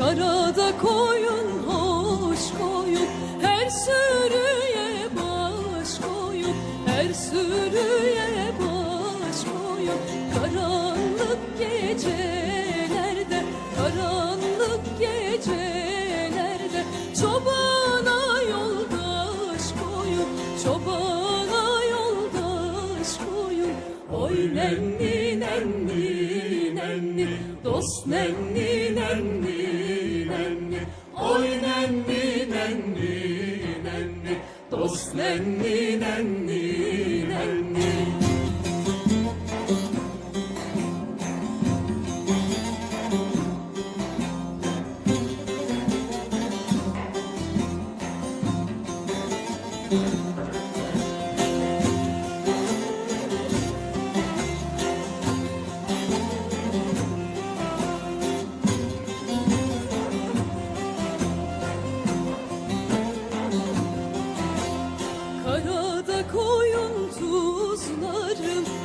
Karada koyun hoş koyun. Her sürüye baş koyun her sürüye baş koyun. Karanlık gecelerde karanlık gecelerde çobana yoldaş koyun çobana yoldaş koyun. Oy nenni nenni nenni dost nenni nenni nenni. Oy nenni nenni nenni. Dost nenni nenni nenni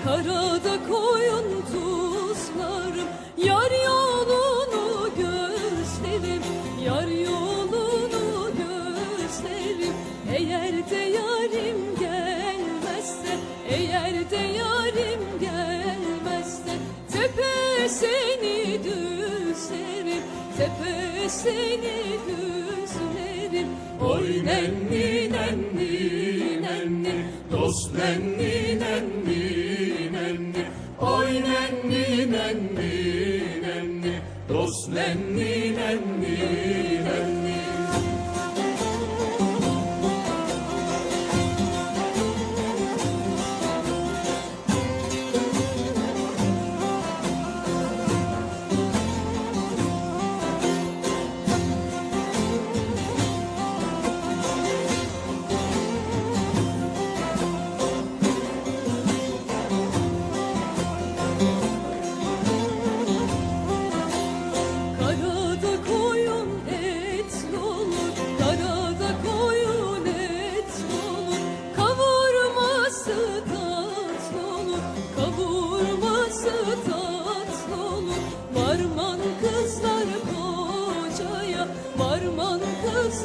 karada koyun tuzlarım Yar yolunu gözlerim, yar yolunu gözlerim Eğer de yarim gelmezse, eğer de yarim gelmezse Tepesini düzlerim, tepesini düzlerim. Oy nenni nenni nenni dost nenni nenni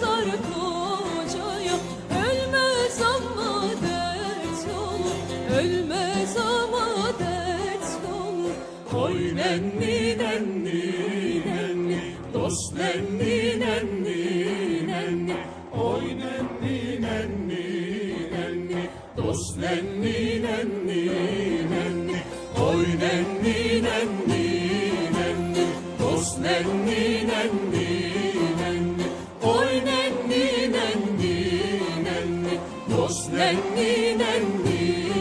kızlar kocaya. Ölmez ama dert olur, ölmez ama dert olur. Oy nenni nenni nenni. Dost nenni nenni nenni. Oy nenni nenni nenni. Dost nenni nenni nenni. Oy nenni nenni nenni. Dost nenni nenni Dost nenni nenni.